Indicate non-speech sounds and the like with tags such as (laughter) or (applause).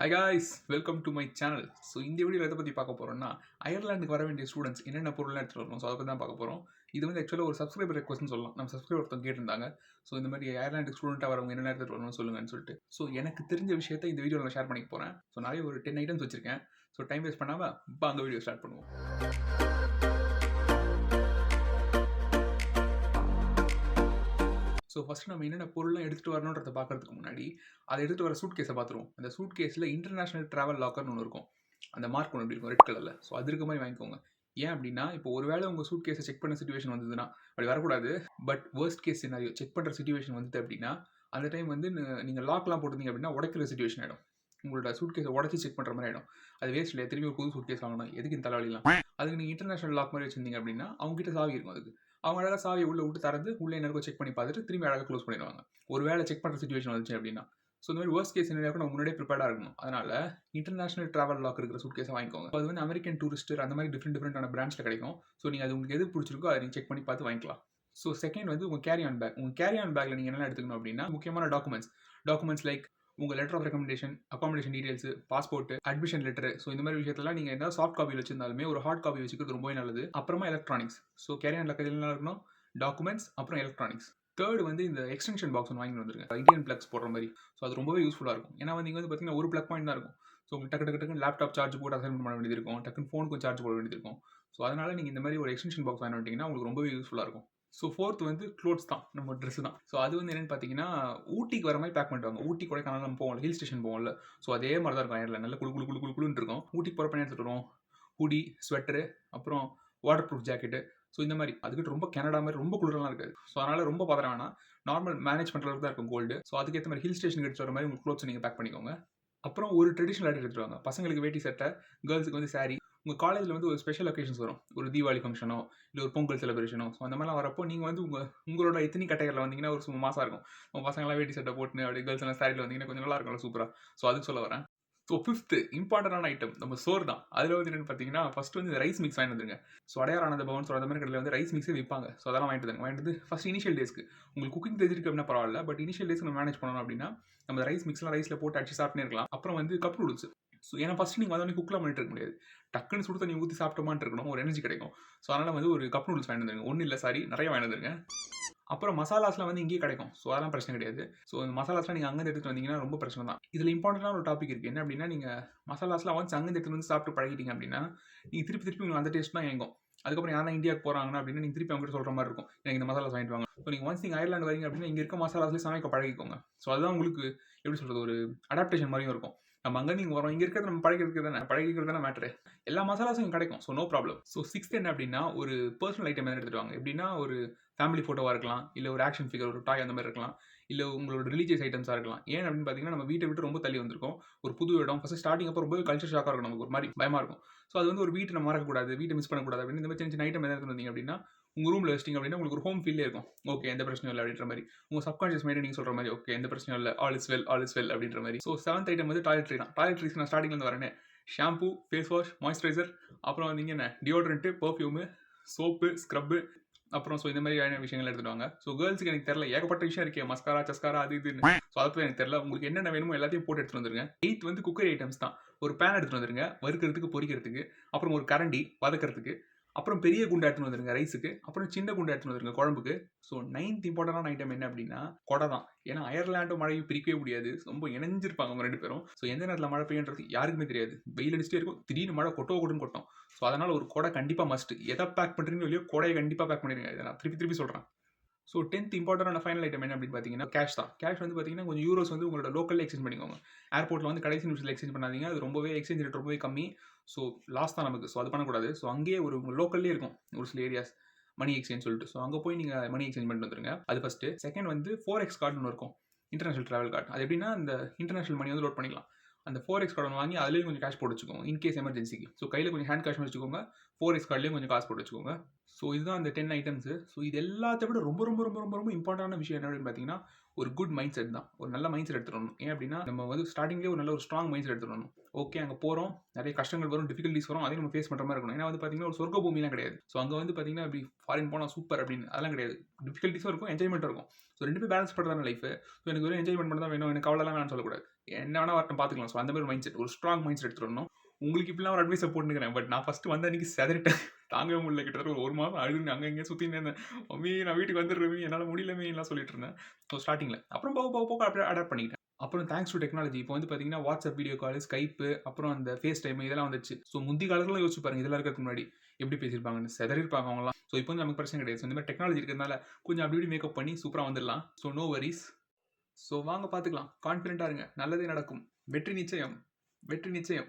Hi guys welcome to my channel so இந்த வீடியோவில் எதை பற்றி பார்க்க போகிறோம்னா அயர்லாண்டுக்கு வர வேண்டிய ஸ்டூடெண்ட்ஸ் என்னென்ன பொருள்லாம் எடுத்துகிட்டு வரணும்? ஸோ அதை பற்றி தான் பார்க்க போகிறோம் இது வந்து ஆக்சுவலாக ஒரு சப்ஸ்கிரைபர் ரெக்வஸ்ட்னு சொல்லலாம். நம்ம சப்ஸ்கிரைபர் ஒருத்தவங்க கேட்டிருந்தாங்க. ஸோ இந்த மாதிரி அயர்லாண்டுக்கு ஸ்டூடெண்ட்டாக வரவங்க என்னென்ன எடுத்துகிட்டு வரணும்னு சொல்லுங்கன்னு சொல்லிட்டு. ஸோ எனக்கு தெரிஞ்ச விஷயத்தை இந்த வீடியோவில் நான் ஷேர் பண்ணிக்க போகிறேன் ஸோ நிறைய ஒரு டென் ஐட்டம்ஸ் வச்சிருக்கேன். ஸோ டைம் வேஸ்ட் பண்ணாமல் இப்போ அந்த வீடியோ ஸ்டார்ட் பண்ணுவோம். ஸோ ஃபஸ்ட் நம்ம என்னென்ன பொருள்லாம் எடுத்துகிட்டு வரணுன்றதை பார்க்கறதுக்கு முன்னாடி அதை எடுத்துகிட்டு வர சூட் கேஸை பார்த்துருவோம் அந்த சூட் கேஸில் இன்டர்நேஷனல் ட்ராவல் லாக்கர்னு ஒன்று இருக்கும். அந்த மார்க் ஒன்று இருக்கும்? ரெட் கலரில் ஸோ அது இருக்க மாதிரி வாங்கிக்கோங்க. ஏன் அப்படின்னா இப்போ ஒருவேளை உங்கள் சூட் கேஸை செக் பண்ண சுச்சுவேஷன் வந்ததுன்னா அப்படி வரக்கூடாது. But worst case scenario check பண்ணுற சுச்சுவேஷன் வந்துட்டு அப்படின்னா அந்த டைம் வந்து நீங்கள் லாக்லாம் போட்டிருந்தீங்க அப்படின்னா உடைக்கிற சுச்சுவேஷன் ஆகிடும் உங்களோட சூட் கேஸை உடச்சி செக் பண்ணுற மாதிரி ஆகிடும் அது வேஸ்ட் இல்லையா திரும்பி ஒரு புது சூட் கேஸ் வாங்கணும். எதுக்கு இந்த தலைவலிலாம்? அதுக்கு நீங்கள் இன்டர்நேஷனல் லாக் மாதிரி வச்சிருந்தீங்க அப்படின்னா அவங்ககிட்ட சாவி இருக்கும் அதுக்கு. அவங்க அழகாக சாவி உள்ளே விட்டு திறந்து உள்ளே என்ன செக் பண்ணி பார்த்துட்டு திரும்பி அழகாக க்ளோஸ் பண்ணிடுவாங்க. ஒரு வேளை செக் பண்ணுற சுச்சுவேஷன் வந்துச்சு அப்படின்னா. ஸோ இந்த மாதிரி ஒர்ஸ்ட் கேஸ் சினாரியோக்கு நம்ம முன்னாடியே ப்ரிப்பேர்டாக இருக்கணும். அதனால இன்டர்நேஷனல் ட்ராவல் லாக் இருக்கிற சூட் கேஸை வாங்கிக்கோங்க அது வந்து அமெரிக்கன் டூரிஸ்டர் அந்த மாதிரி டிஃப்ரெண்ட் டிஃப்ரெண்டான பிராண்ட்ஸில் கிடைக்கும். ஸோ நீங்கள் அது உங்களுக்கு எது பிடிச்சிருக்கோ அதை நீங்கள் செக் பண்ணி பார்த்து வாங்கிக்கலாம். ஸோ செகண்ட் வந்து உங்கள் கேரி ஆன் பேக் உங்கள் கேரி ஆன் பேக்கில் நீங்கள் என்ன எடுத்துக்கணும் அப்படின்னா முக்கியமான டாக்குமெண்ட்ஸ் டாக்குமெண்ட்ஸ் லைக் உங்கள் letter of recommendation accommodation details passport admission letter so இந்த மாதிரி விஷயத்தெல்லாம் நீங்கள் என்ன சாஃப்ட் காப்பி வச்சிருந்தாலுமே ஒரு ஹார்ட் காப்பி வச்சுக்கிறது ரொம்பவே நல்லது. அப்புறமா எலக்ட்ரானிக்ஸ் ஸோ கேரி ஆன் இருக்கணும்? டாக்குமெண்ட்ஸ் அப்புறம் எலக்ட்ரானிக்ஸ் தேர்ட் வந்து இந்த எக்ஸ்டென்ஷன் பாக்ஸ் ஒன்று வாங்கி வந்துருங்க. இந்தியன் பிளக்ஸ் போடுற மாதிரி. ஸோ அது ரொம்பவே யூஸ்ஃபுல்லாக இருக்கும். ஏன்னா வந்து இங்கே வந்து பார்த்தீங்கன்னா ஒரு பிளக் பாயிண்ட் தான் இருக்கும். ஸோ உங்களுக்கு டக்கு டக்கு டக்குன்னு லேப்டாப் சார்ஜ் போட்டு அசைன் பண்ண வேண்டியது இருக்கும். டக்குன்னு ஃபோனுக்கும் சார்ஜ் போட வேண்டியது இருக்கும். ஸோ அதனால் நீங்கள் இந்த மாதிரி ஒரு எக்ஸ்டென்ஷன் பாக்ஸ் வாங்கிட்டீங்கன்னா உங்களுக்கு ரொம்பவே யூஸ்ஃபுல்லாக இருக்கும். ஸோ ஃபோர்த் வந்து க்ளோத்ஸ் தான் நம்ம ட்ரெஸ் தான். ஸோ அது வந்து என்னென்னு பார்த்தீங்கன்னா ஊட்டிக்கு வர மாதிரி பேக் பண்ணுவாங்க ஊட்டி கொடைக்கானல் நம்ம போவோம்ல ஹில் ஸ்டேஷன் போவோம்ல. ஸோ அதே மாதிரி தான் இருக்கும் ஏரில் நல்ல குழு குழு குளு குளு குளுன்னு இருக்கும். ஊட்டிக்கு போகிற பண்ணி எடுத்துகிட்டு வருவோம்? ஹூடி ஸ்வெட்டரு அப்புறம் வாட்டர் ப்ரூஃப் ஜாக்கெட்டு ஸோ இந்த மாதிரி. அதுக்கிட்ட ரொம்ப கனடா மாதிரி ரொம்ப குளிரெல்லாம் இருக்காது. ஸோ அதனால் ரொம்ப பதற வேணாம். நார்மல் மேனேஜ் பண்ணுற அளவுக்கு தான் இருக்கும் கோல்டு ஸோ அதுக்கேற்ற மாதிரி ஹில் ஸ்டேஷன் எடுத்து வர மாதிரி உங்கள் க்ளோத்ஸ் நீங்கள் பேக் பண்ணிக்கோங்க. அப்புறம் ஒரு ட்ரெடிஷனல் ஆட்டி எடுத்துருவாங்க பசங்களுக்கு வேட்டி சட்டை கேர்ள்ஸுக்கு வந்து saree. உங்கள் காலேஜில் வந்து ஒரு ஸ்பெஷல் ஒகேஷன்ஸ் வரும். ஒரு தீபாவளி ஃபங்க்ஷனோ இல்லை ஒரு பொங்கல் செலிப்ரேஷனோ ஸோ அந்த மாதிரிலாம் வரப்போ நீங்கள் வந்து உங்கள் உங்களோட எத்தனி கட்டைகளில் வந்தீங்கன்னா ஒரு சும்மா மாதம் இருக்கும். உங்கள் பசங்களாம் வேட்டி சட்டை போட்டு அப்படியே கேர்ள்ஸ் எல்லாம் சாரியில் வந்தீங்கன்னா கொஞ்சம் நல்லா இருக்கும்ல சூப்பராக ஸோ அதுக்கு சொல்ல வரேன். ஸோ ஃபிஃப்த்து இம்பார்ட்டண்டான ஐட்டம் நம்ம சோறு தான். அதில் வந்து என்னென்னு பார்த்தீங்கன்னா ஃபஸ்ட்டு வந்து ரைஸ் மிக்ஸ் வாங்கிட்டு வந்துருங்க. ஸோ அடையார் ஆனந்த பவன் சொல்கிற அந்த மாதிரி கடையில் வந்து ரைஸ் மிக்ஸே விற்பாங்க. ஸோ அதெல்லாம் வாங்கிட்டு வந்துருங்க. வாங்கிட்டு வந்து ஃபஸ்ட் இனிஷியல் டேஸ்க்கு உங்களுக்கு குக்கிங் தெரிஞ்சிருக்கு அப்படின்னா பரவாயில்ல. பட் இனிஷியல் டேஸ்க்கு நம்ம மேனேஜ் பண்ணணும் அப்படின்னா நம்ம ரைஸ் மிக்ஸ்லாம் ரைஸில் போட்டு அடிச்சு சாப்பிட்டே இருக்கலாம். அப்புறம் வந்து கப் நூடுல்ஸ் ஸோ ஏன்னா ஃபஸ்ட் நீங்கள் வந்தோடனே குக்லாம் பண்ணிட்டு இருக்க முடியாது. டக்குன்னு சுடு தண்ணி ஊற்றி சாப்பிட்டோமான்னு இருக்கணும். ஒரு எனர்ஜி கிடைக்கும். ஸோ அதனால் வந்து ஒரு கப் நூடுல்ஸ் வாங்கி வந்துருங்க. ஒன்றும் இல்லை சாரி நிறைய வாங்கிட்டு வந்துருங்க. அப்புறம் மசாலாஸ்லாம் வந்து இங்கேயே கிடைக்கும். ஸோ அதெல்லாம் பிரச்சனை கிடையாது. ஸோ இந்த மசாலாஸ்லாம் நீங்கள் அங்கேருந்து எடுத்துகிட்டு வந்தீங்கன்னா ரொம்ப பிரச்சனை தான். இதில் இம்பார்ட்டண்டான ஒரு டாபிக் இருக்குது என்ன அப்படின்னா நீங்கள் மசாலாஸ்லாம் வந்து அங்கேருந்து எடுத்துகிட்டு வந்து சாப்பிட்டு பழகிட்டீங்க அப்படின்னா நீங்கள் திருப்பி திருப்பி உங்களுக்கு அந்த டேஸ்ட் தான் எங்கும் அதுக்கப்புறம் யாரா இந்தியாவுக்கு போகிறாங்கன்னா அப்படின்னா நீங்கள் திருப்பி அவங்ககிட்ட சொல்கிற மாதிரி இருக்கும். எனக்கு இந்த மசாலாஸ் வாங்கிட்டு வாங்க. ஸோ நீங்கள் ஒன்ஸ் நீங்கள் அயர்லாண்டு வரீங்க அப்படின்னா இங்கே இருக்க மசாலாஸ்லேயே சமைக்க பழகிக்கோங்க. ஸோ அதுதான் உங்களுக்கு எப்படி சொல்கிறது ஒரு அடாப்டேஷன் மாதிரியும் இருக்கும். நம்ம அங்கே நீங்கள் வரோம் இங்கே இருக்கிறது நம்ம பழகிறது தானே? பழகிக்கிறது தானே மேட்ரு எல்லா மசாலாஸும் இங்கே கிடைக்கும். So no problem so sixth என்ன அப்படின்னா ஒரு பர்சனல் ஐட்டம் எதாவது எடுத்துட்டு வாங்க. எப்படின்னா ஒரு ஃபேமிலி ஃபோட்டோவாக இருக்கலாம். இல்லை ஒரு ஆக்ஷன் ஃபிகர் ஒரு டாய் அந்த மாதிரி இருக்கலாம். இல்லை உங்களோட ரிலீஜியஸ் ஐட்டம்ஸாக இருக்கலாம். ஏன் அப்படின்னு பார்த்தீங்கன்னா நம்ம வீட்டை விட்டு ரொம்ப தள்ளி வந்திருக்கோம். ஒரு புது இடம். ஃபஸ்ட் ஸ்டார்டிங் அப்போ ரொம்ப கல்ச்சர் ஷாக்காக இருக்கும் நமக்கு. ஒரு மாதிரி பயமாக இருக்கும். ஸோ அது வந்து ஒரு வீட்டை நம்ம மறக்கக்கூடாது. வீட்டை மிஸ் பண்ணக்கூடாது அப்படின்னு இந்த மாதிரி சின்ன சின்ன ஐட்டம் எதாவது வந்தீங்க அப்படின்னா உங்கள் ரூமில் வச்சிட்டிங்க அப்படின்னா உங்களுக்கு ஒரு ஹோம் ஃபீலே இருக்கும். ஓகே எந்த பிரச்சனையும் இல்லை அப்படின்ற மாதிரி. உங்கள் சப்கான்ஷியஸ் மைண்ட் நீங்கள் சொல்கிற மாதிரி ஓகே எந்த பிரச்சனையும் இல்லை all is well all is well அப்படின்ற மாதிரி. ஸோ செவன்த் ஐட்டம் வந்து டாய்லெட்ரி தான். டாய்லெட்ரிஸ் நான் ஸ்டார்டிங்லேருந்து வரேன். ஷாம்பூ ஃபேஸ் வாஷ் மாய்ஸ்சரைசர் அப்புறம் வந்து என்ன? டியோட்ரண்ட்டு பர்ஃப்யூமு சோப்பு ஸ்க்ரப்பு அப்புறம் ஸோ இந்த மாதிரியான விஷயங்கள் எடுத்துடுவாங்க ஸோ கேர்ள்ஸுக்கு எனக்கு தெரியல ஏகப்பட்ட விஷயம் இருக்கே. மஸ்காரா சஸ்காரா அது இதுன்னு. ஸோ அதை எனக்கு தெரியல. உங்களுக்கு என்னென்ன வேணுமோ எல்லாத்தையும் போட்டு எடுத்துட்டு வந்துருங்க. எயித் வந்து குக்கரி ஐட்டம்ஸ் தான். ஒரு பேன் எடுத்துட்டு வந்துருங்க. வறுக்கிறதுக்கு பொரிக்கிறதுக்கு அப்புறம் ஒரு கரண்டி வதக்கிறதுக்கு. அப்புறம் பெரிய குண்டா எடுத்துன்னு வந்துருங்க ரைஸுக்கு அப்புறம் சின்ன குண்டா எடுத்துன்னு வந்துருங்க குழம்புக்கு. ஸோ நைன்த் இம்பார்ட்டன்டான ஐட்டம் என்ன அப்படின்னா கொடை தான். ஏன்னா அயர்லாண்டும் மழையும் பிரிக்கவே முடியாது. ரொம்ப இணைஞ்சிருப்பாங்க அவங்க ரெண்டு பேரும். ஸோ எந்த நேரத்தில் மழை பெய்யுன்றது யாருக்குமே தெரியாது. வெயில் அடிச்சுட்டே இருக்கும். திடீர்னு மழை கொட்டோ கொட்டுன்னு கொட்டும். ஸோ அதனால் ஒரு கொடை கண்டிப்பாக மஸ்ட் எதை பேக் பண்ணுறீங்களோ இல்லையோ கொடையை கண்டிப்பாக பேக் பண்ணிடுங்க. இதை நான் திருப்பி திருப்பி சொல்கிறேன் ஸோ டென்த் இம்பார்ட்டன்டான ஃபைனல் ஐட்டம் என்ன அப்படின்னு பார்த்தீங்கன்னா கேஷ் தான். கேஷ் வந்து பார்த்தீங்கன்னா கொஞ்சம் யூரோஸ் வந்து உங்களோட லோக்கலில் எக்ஸ்சேஞ்ச் பண்ணிக்கோங்க. ஏர்போர்ட்டில் வந்து கடைசி நிமிஷத்தில் எக்ஸ்சேஞ்ச் பண்ணாதீங்க. அது ரொம்பவே எக்ஸ்சேஞ்ச் ரேட் ரொம்பவே கம்மி. ஸோ லாஸ் தான் நமக்கு. ஸோ அது பண்ணக்கூடாது. ஸோ அங்கேயே ஒரு லோக்கல்லே இருக்கும். ஒரு சில ஏரியாஸ் மணி எக்ஸ்சேஞ்ச் சொல்லிட்டு. ஸோ அங்கே போய் நீங்கள் மணி எக்ஸ்சேஞ்ச் பண்ணிட்டு வந்துருங்க. அது ஃபஸ்ட்டு செகண்ட் வந்து ஃபோர் எக்ஸ் கார்டு ஒன்று இருக்கும். இன்டர்நேஷனல் ட்ராவல் கார்டு அது எப்படின்னா அந்த இன்டர்நேஷனல் மணி வந்து லோட் பண்ணிக்கலாம். அந்த ஃபோர் எக்ஸ் கார்டு வாங்கி அதுலேயும் கொஞ்சம் கேஷ் போட்டு வச்சுக்கோங்க. இன்கேஸ் எமர்ஜென்சிக்கு ஸோ கையில் கொஞ்சம் ஹேண்ட் கேஷ் வச்சுக்கோங்க. ஃபோர் எக்ஸ் கார்டுலேயும் கொஞ்சம் காசு போட்டு வச்சுக்கோங்க. ஸோ இதுதான் அந்த டென் ஐட்டம்ஸு ஸோ இது எல்லாத்த விட ரொம்ப ரொம்ப ரொம்ப ரொம்ப ரொம்ப இம்பார்ட்டண்டான விஷயம் என்ன அப்படின்னு பார்த்தீங்கன்னா ஒரு குட் மைண்ட் செட் தான். ஒரு நல்ல மைண்ட் செட் எடுத்துடணும் ஏன் அப்படின்னா நம்ம வந்து ஸ்டார்டிங்லேயே ஒரு நல்ல ஒரு ஸ்ட்ராங் மைண்ட் செட் எடுத்துடணும் ஓகே அங்கே போகிறோம் நிறைய கஷ்டங்கள் வரும் டிஃபிகல்ட்டிஸ் வரும். அதையும் நம்ம ஃபேஸ் பண்ணுற மாதிரி இருக்கணும். ஏன்னா வந்து பார்த்தீங்கன்னா ஒரு சொர்க்க பூமிலாம் கிடையாது. ஸோ அங்கே வந்து பார்த்தீங்கன்னா அப்படி ஃபாரின் போனால் சூப்பர் அப்படின்னு அதெல்லாம் கிடையாது. டிஃபிகல்ட்டிஸும் இருக்கும் என்ஜாய்மெண்ட் இருக்கும். ஸோ ரெண்டு பேர் பேலன்ஸ் பண்ணுறதான லைஃப் ஸோ எனக்கு ஒரு என்ஜாய்மெண்ட் மட்டும் தான் வேணும். எனக்கு கவலைலாம் வேணும்னு சொல்லக்கூடாது. என்ன வேணா வரட்டும் பார்த்துக்கலாம். ஸோ அந்த மாதிரி மைண்ட் செட் ஒரு ஸ்ட்ராங் மைண்ட் செட் எடுத்துட்டு வரணும் உங்களுக்கு இப்படிலாம் ஒரு அட்வைஸை போட்டுக்கிறேன் பட் நான் ஃபஸ்ட்டு வந்த அன்றைக்கி செதறிட்டேன். (laughs) தாங்கவே முடியல. கிட்டத்தட்ட ஒரு ஒரு மாதம் அழுது அங்கே இங்கே சுற்றின்னு இருந்தேன். மம்மி நான் வீட்டுக்கு வந்துடுறேன். என்னால் முடியலமே எல்லாம் சொல்லிட்டு இருந்தேன். ஸோ ஸ்டார்டிங்கில் அப்புறம் போக போக போக அப்படியே அடாப்ட் பண்ணிக்கிட்டேன். அப்புறம் தேங்க்ஸ் டு டெக்னாலஜி இப்போ வந்து பார்த்தீங்கன்னா வாட்ஸ்அப் வீடியோ கால் ஸ்கைப்பு அப்புறம் அந்த ஃபேஸ் டைம் இதெல்லாம் வந்துச்சு. ஸோ முந்தி காலத்தில் யோசிச்சு பாருங்க. இதெல்லாம் இருக்கிறதுக்கு முன்னாடி எப்படி பேசியிருப்பாங்கன்னு. செதறிருப்பாங்க அவங்களாம் ஸோ இப்போ வந்து நமக்கு பிரச்சனை கிடையாது. ஸோ இந்த மாதிரி டெக்னாலஜி இருக்கிறதுனால கொஞ்சம் அப்படி இப்படி மேக்கப் பண்ணி சூப்பராக வந்துடலாம். ஸோ நோ வரிஸ் ஸோ வாங்க பார்த்துக்கலாம் கான்ஃபிடென்ட்டாக இருங்க. நல்லதே நடக்கும். வெற்றி நிச்சயம். வெற்றி நிச்சயம்.